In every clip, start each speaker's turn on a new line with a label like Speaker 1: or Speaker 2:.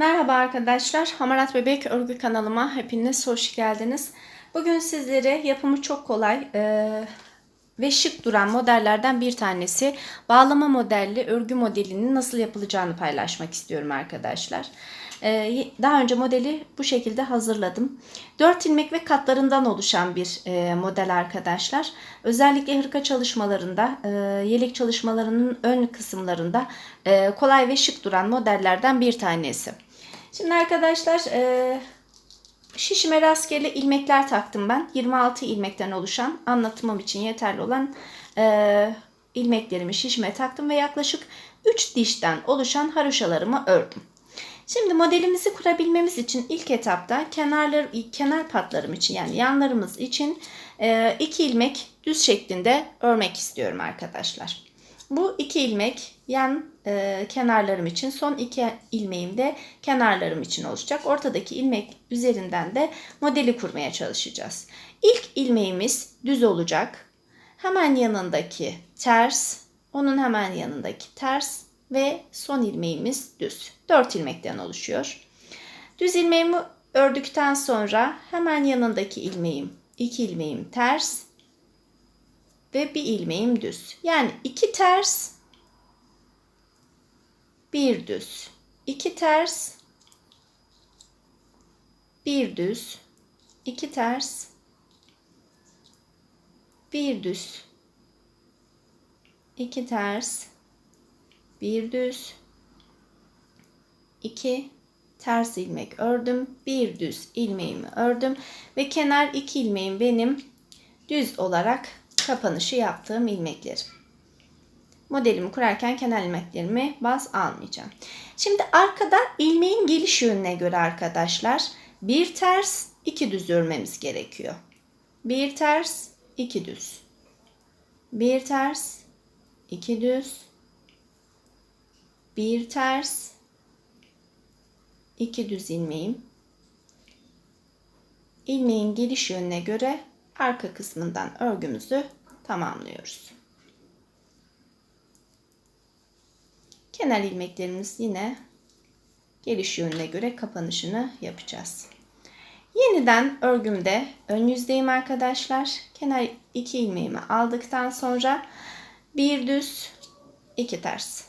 Speaker 1: Merhaba arkadaşlar, Hamarat Bebek Örgü kanalıma hepiniz hoş geldiniz. Bugün sizlere yapımı çok kolay e, ve şık duran modellerden bir tanesi bağlama modelli örgü modelinin nasıl yapılacağını paylaşmak istiyorum arkadaşlar. E, daha önce modeli bu şekilde hazırladım. 4 ilmek ve katlarından oluşan bir e, model arkadaşlar. Özellikle hırka çalışmalarında, e, yelek çalışmalarının ön kısımlarında e, kolay ve şık duran modellerden bir tanesi. Şimdi arkadaşlar e, şişime rastgele ilmekler taktım ben. 26 ilmekten oluşan anlatımım için yeterli olan e, ilmeklerimi şişime taktım ve yaklaşık 3 dişten oluşan haroşalarımı ördüm. Şimdi modelimizi kurabilmemiz için ilk etapta kenarlar kenar patlarım için yani yanlarımız için e, ilmek düz şeklinde örmek istiyorum arkadaşlar. Bu iki ilmek yan e, kenarlarım için son iki ilmeğim de kenarlarım için olacak. Ortadaki ilmek üzerinden de modeli kurmaya çalışacağız. İlk ilmeğimiz düz olacak. Hemen yanındaki ters, onun hemen yanındaki ters ve son ilmeğimiz düz. 4 ilmekten oluşuyor. Düz ilmeğimi ördükten sonra hemen yanındaki ilmeğim, iki ilmeğim ters ve bir ilmeğim düz. Yani iki ters, bir düz. iki ters, bir düz, iki ters, bir düz, iki ters, bir düz, iki ters ilmek ördüm, bir düz ilmeğimi ördüm. Ve kenar iki ilmeğim benim düz olarak kapanışı yaptığım ilmeklerim. Modelimi kurarken kenar ilmeklerimi baz almayacağım. Şimdi arkada ilmeğin geliş yönüne göre arkadaşlar bir ters iki düz örmemiz gerekiyor. Bir ters iki düz. Bir ters iki düz. Bir ters iki düz ilmeğim. İlmeğin geliş yönüne göre arka kısmından örgümüzü tamamlıyoruz. Kenar ilmeklerimiz yine geliş yönüne göre kapanışını yapacağız. Yeniden örgümde ön yüzdeyim arkadaşlar. Kenar iki ilmeğimi aldıktan sonra bir düz, iki ters.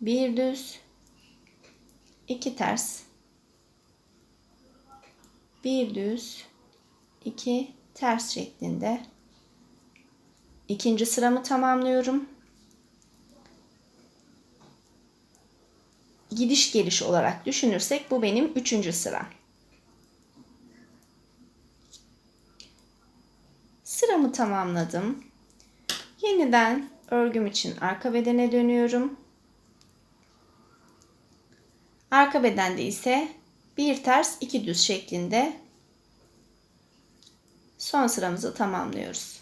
Speaker 1: Bir düz, iki ters. Bir düz, iki ters şeklinde ikinci sıramı tamamlıyorum. Gidiş geliş olarak düşünürsek bu benim üçüncü sıram. Sıramı tamamladım. Yeniden örgüm için arka bedene dönüyorum. Arka bedende ise bir ters iki düz şeklinde son sıramızı tamamlıyoruz.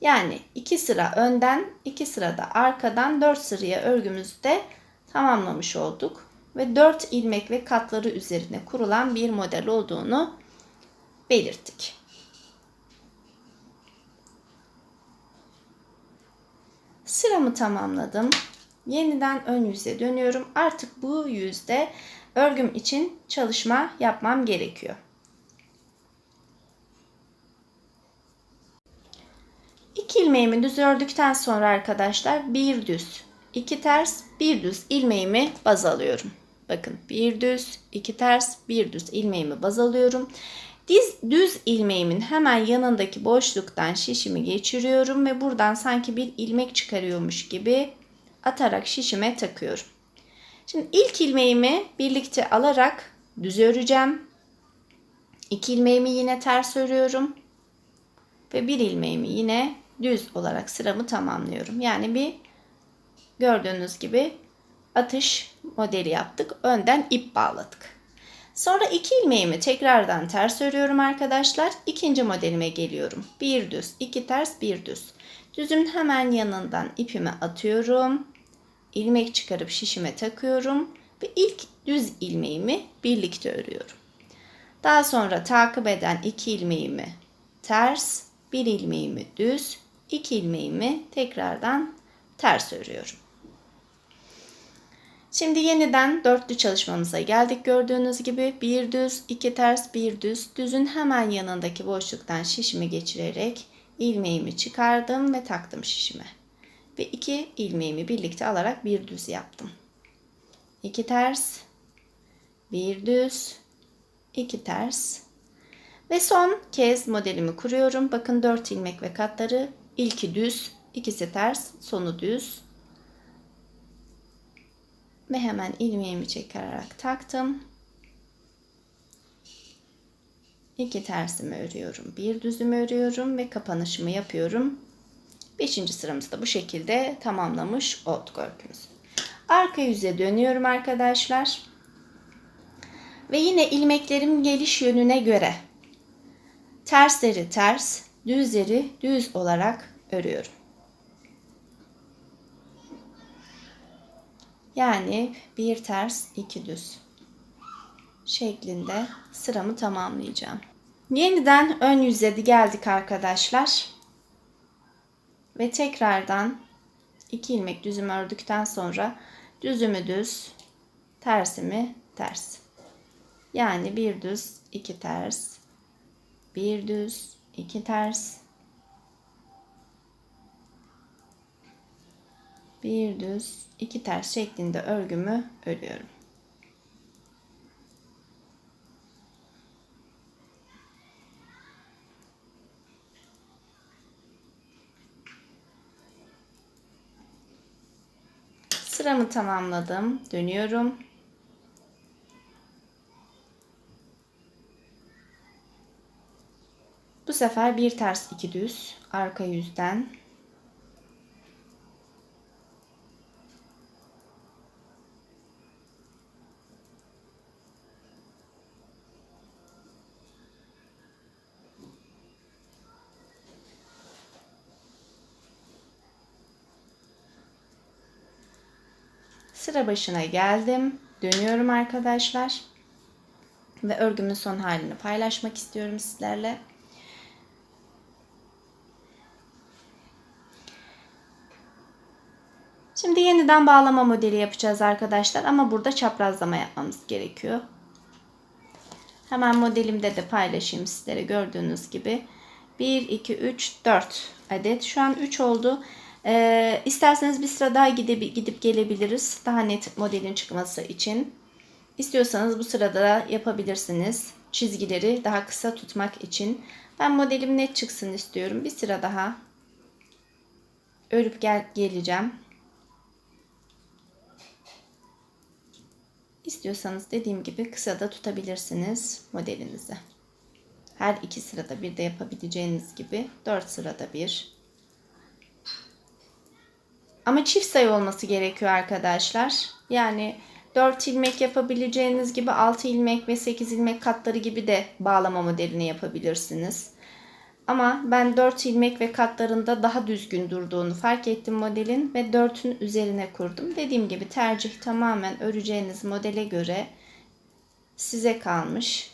Speaker 1: Yani iki sıra önden, iki sıra da arkadan 4 sıraya örgümüzde tamamlamış olduk. Ve 4 ilmek ve katları üzerine kurulan bir model olduğunu belirttik. Sıramı tamamladım. Yeniden ön yüze dönüyorum. Artık bu yüzde örgüm için çalışma yapmam gerekiyor. İki ilmeğimi düz ördükten sonra arkadaşlar bir düz, iki ters, bir düz ilmeğimi baz alıyorum. Bakın bir düz, iki ters, bir düz ilmeğimi baz alıyorum. Diz düz ilmeğimin hemen yanındaki boşluktan şişimi geçiriyorum ve buradan sanki bir ilmek çıkarıyormuş gibi atarak şişime takıyorum. Şimdi ilk ilmeğimi birlikte alarak düz öreceğim. İki ilmeğimi yine ters örüyorum. Ve bir ilmeğimi yine düz olarak sıramı tamamlıyorum. Yani bir gördüğünüz gibi atış modeli yaptık. Önden ip bağladık. Sonra iki ilmeğimi tekrardan ters örüyorum arkadaşlar. İkinci modelime geliyorum. Bir düz, iki ters, bir düz. Düzün hemen yanından ipimi atıyorum. İlmek çıkarıp şişime takıyorum ve ilk düz ilmeğimi birlikte örüyorum. Daha sonra takip eden iki ilmeğimi ters, bir ilmeğimi düz, iki ilmeğimi tekrardan ters örüyorum. Şimdi yeniden dörtlü çalışmamıza geldik. Gördüğünüz gibi bir düz, iki ters, bir düz. Düzün hemen yanındaki boşluktan şişimi geçirerek ilmeğimi çıkardım ve taktım şişime. Ve iki ilmeğimi birlikte alarak bir düz yaptım. İki ters, bir düz, iki ters. Ve son kez modelimi kuruyorum. Bakın 4 ilmek ve katları. İlki düz, ikisi ters, sonu düz. Ve hemen ilmeğimi çekerek taktım. İki tersimi örüyorum. Bir düzümü örüyorum ve kapanışımı yapıyorum. Beşinci sıramızda bu şekilde tamamlamış olduk örgümüzü. Arka yüze dönüyorum arkadaşlar. Ve yine ilmeklerim geliş yönüne göre tersleri ters, düzleri düz olarak örüyorum. Yani bir ters, iki düz şeklinde sıramı tamamlayacağım. Yeniden ön yüze geldik arkadaşlar. Ve tekrardan iki ilmek düzümü ördükten sonra düzümü düz, tersimi ters. Yani bir düz, iki ters, bir düz, iki ters, bir düz, iki ters şeklinde örgümü örüyorum. Sıramı tamamladım. Dönüyorum. Bu sefer bir ters iki düz arka yüzden Sıra başına geldim. Dönüyorum arkadaşlar. Ve örgümün son halini paylaşmak istiyorum sizlerle. Şimdi yeniden bağlama modeli yapacağız arkadaşlar ama burada çaprazlama yapmamız gerekiyor. Hemen modelimde de paylaşayım sizlere gördüğünüz gibi. 1, 2, 3, 4 adet. Şu an 3 oldu. Ee, isterseniz bir sıra daha gidip, gidip gelebiliriz. Daha net modelin çıkması için. İstiyorsanız bu sırada yapabilirsiniz. Çizgileri daha kısa tutmak için. Ben modelim net çıksın istiyorum. Bir sıra daha örüp gel geleceğim. İstiyorsanız dediğim gibi kısa da tutabilirsiniz modelinizi. Her iki sırada bir de yapabileceğiniz gibi dört sırada bir. Ama çift sayı olması gerekiyor arkadaşlar. Yani 4 ilmek yapabileceğiniz gibi 6 ilmek ve 8 ilmek katları gibi de bağlama modelini yapabilirsiniz. Ama ben 4 ilmek ve katlarında daha düzgün durduğunu fark ettim modelin ve 4'ün üzerine kurdum. Dediğim gibi tercih tamamen öreceğiniz modele göre size kalmış.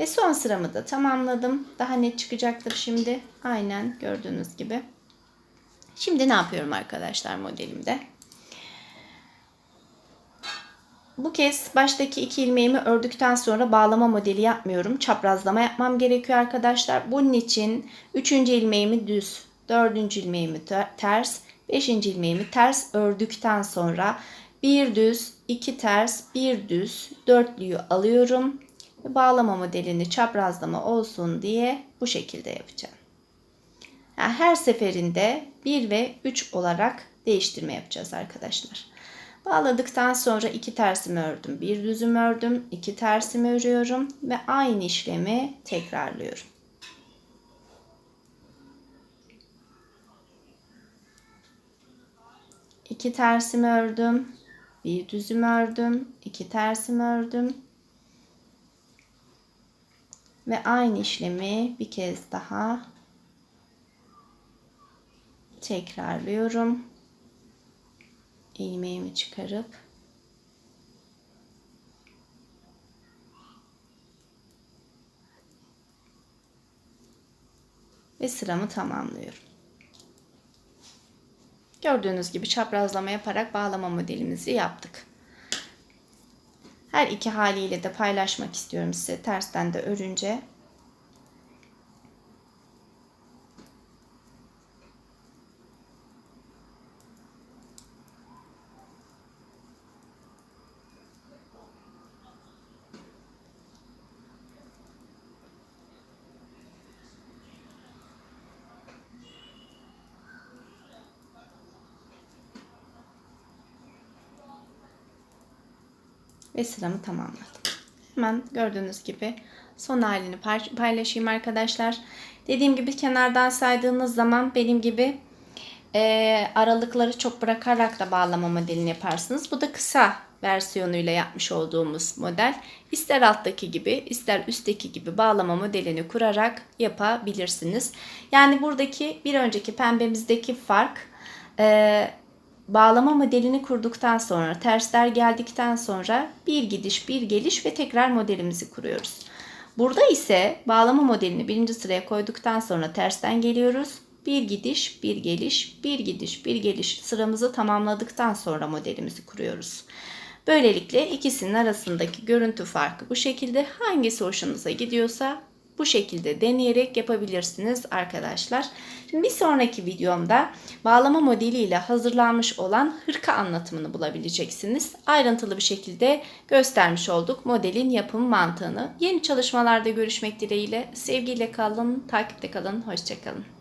Speaker 1: Ve son sıramı da tamamladım. Daha net çıkacaktır şimdi. Aynen gördüğünüz gibi. Şimdi ne yapıyorum arkadaşlar modelimde? Bu kez baştaki iki ilmeğimi ördükten sonra bağlama modeli yapmıyorum. Çaprazlama yapmam gerekiyor arkadaşlar. Bunun için üçüncü ilmeğimi düz, dördüncü ilmeğimi ters, beşinci ilmeğimi ters ördükten sonra bir düz, iki ters, bir düz, dörtlüyü alıyorum bağlama modelini çaprazlama olsun diye bu şekilde yapacağım. Yani her seferinde 1 ve 3 olarak değiştirme yapacağız arkadaşlar. Bağladıktan sonra iki tersimi ördüm. Bir düzüm ördüm. iki tersimi örüyorum ve aynı işlemi tekrarlıyorum. İki tersimi ördüm. Bir düzüm ördüm. iki tersimi ördüm. Ve aynı işlemi bir kez daha tekrarlıyorum. ilmeğimi çıkarıp ve sıramı tamamlıyorum. Gördüğünüz gibi çaprazlama yaparak bağlama modelimizi yaptık. Her iki haliyle de paylaşmak istiyorum size tersten de örünce. Ve sıramı tamamladım. Hemen gördüğünüz gibi son halini paylaşayım arkadaşlar. Dediğim gibi kenardan saydığınız zaman benim gibi e, aralıkları çok bırakarak da bağlama modelini yaparsınız. Bu da kısa versiyonuyla yapmış olduğumuz model. İster alttaki gibi ister üstteki gibi bağlama modelini kurarak yapabilirsiniz. Yani buradaki bir önceki pembemizdeki fark e, bağlama modelini kurduktan sonra, tersler geldikten sonra bir gidiş, bir geliş ve tekrar modelimizi kuruyoruz. Burada ise bağlama modelini birinci sıraya koyduktan sonra tersten geliyoruz. Bir gidiş, bir geliş, bir gidiş, bir geliş sıramızı tamamladıktan sonra modelimizi kuruyoruz. Böylelikle ikisinin arasındaki görüntü farkı bu şekilde. Hangisi hoşunuza gidiyorsa bu şekilde deneyerek yapabilirsiniz arkadaşlar. Şimdi bir sonraki videomda bağlama modeliyle hazırlanmış olan hırka anlatımını bulabileceksiniz. Ayrıntılı bir şekilde göstermiş olduk modelin yapım mantığını. Yeni çalışmalarda görüşmek dileğiyle. Sevgiyle kalın, takipte kalın, hoşçakalın.